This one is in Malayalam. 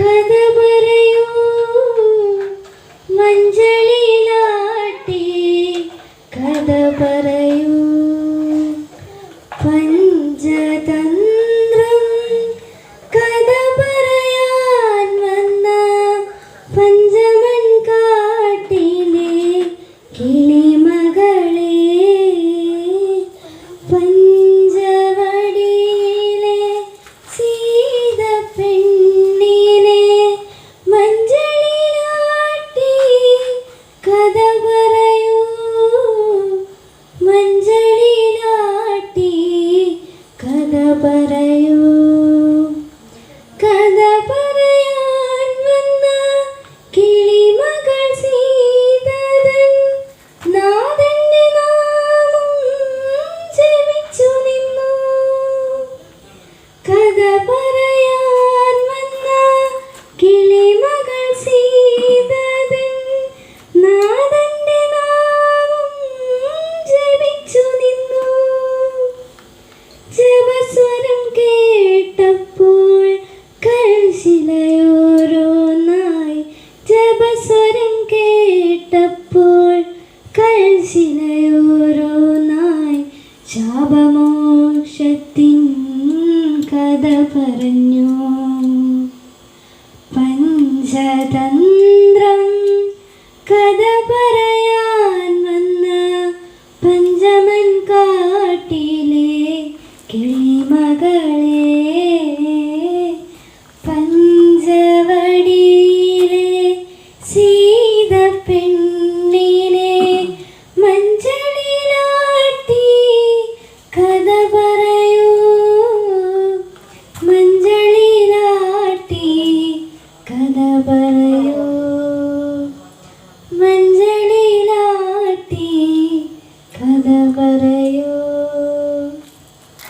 கதவரை കേട്ടപ്പോൾ കൽശിലയോരോന്നായി ശാപമോക്ഷത്തിൻ കഥ പറഞ്ഞു. പഞ്ചതന്ത്രം കഥ പെണ്ണേ